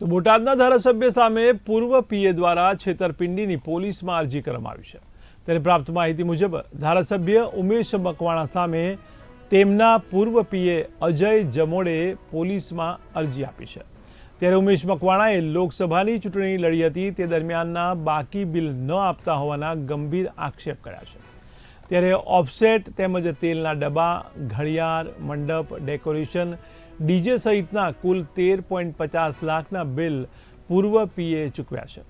તો બોટાદના ધારાસભ્ય સામે પૂર્વ પીએ દ્વારા છેતરપિંડીની પોલીસમાં અરજી કરવામાં આવી છે. ત્યારે પ્રાપ્ત માહિતી મુજબ, ધારાસભ્ય ઉમેશ મકવાણા સામે તેમના પૂર્વ પીએ અજય જમોડે પોલીસમાં અરજી આપી છે. ત્યારે ઉમેશ મકવાણાએ લોકસભાની ચૂંટણી લડી હતી, તે દરમિયાનના બાકી બિલ ન આપતા હોવાના ગંભીર આક્ષેપ કર્યા છે. ત્યારે ઓફસેટ તેમજ તેલના ડબ્બા, ઘડિયાળ, મંડપ, ડેકોરેશન ડીજે સહિતના કુલ તેર પોઈન્ટ પચાસ લાખના બિલ પૂર્વ પીએ ચૂકવ્યા છે.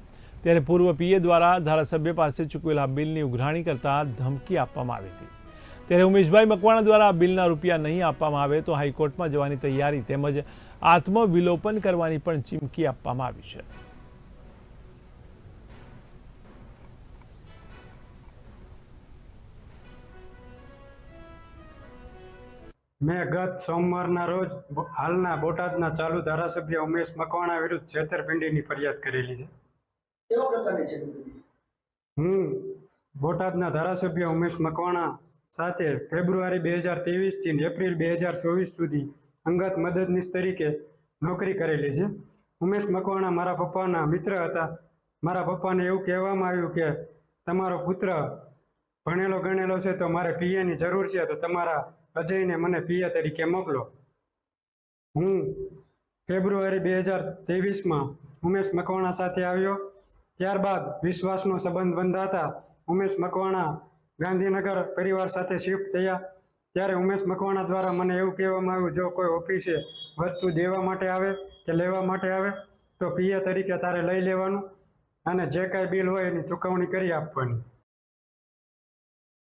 ત્યારે પૂર્વ પીએ દ્વારા ધારાસભ્ય પાસે ચૂકવેલા બિલની ઉઘરાણી કરતા ધમકી આપવામાં આવી હતી. ત્યારે ઉમેશભાઈ મકવાણા દ્વારા બિલના રૂપિયા નહીં આપવામાં આવે તો હાઈકોર્ટમાં જવાની તૈયારી તેમજ આત્મવિલોપન કરવાની પણ ચીમકી આપવામાં આવી છે. મેં ગત સોમવારના રોજ હાલના બોટાદના ચાલુ ધારાસભ્ય ઉમેશ મકવાણા વિરુદ્ધ છેતરપિંડીની ફરિયાદ કરેલી છે? હું બોટાદના ધારાસભ્ય ઉમેશ મકવાણા સાથે ફેબ્રુઆરી બે હજાર ત્રેવીસથી એપ્રિલ બે હજાર ચોવીસ સુધી અંગત મદદનીશ તરીકે નોકરી કરેલી છે. ઉમેશ મકવાણા મારા પપ્પાના મિત્ર હતા. મારા પપ્પાને એવું કહેવામાં આવ્યું કે તમારો પુત્ર ભણેલો ગણેલો છે તો મારે પીએની જરૂર છે, તો તમારા અજયને મને પીએ તરીકે મોકલો. હું ફેબ્રુઆરી બે હજાર ત્રેવીસમાં ઉમેશ મકવાણા સાથે આવ્યો. ત્યારબાદ વિશ્વાસનો સંબંધ બંધાતા ઉમેશ મકવાણા ગાંધીનગર પરિવાર સાથે શિફ્ટ થયા. ત્યારે ઉમેશ મકવાણા દ્વારા મને એવું કહેવામાં આવ્યું, જો કોઈ ઓફિસે વસ્તુ દેવા માટે આવે કે લેવા માટે આવે, તો પીએ તરીકે તારે લઈ લેવાનું અને જે કાંઈ બિલ હોય એની ચૂકવણી કરી આપવાની.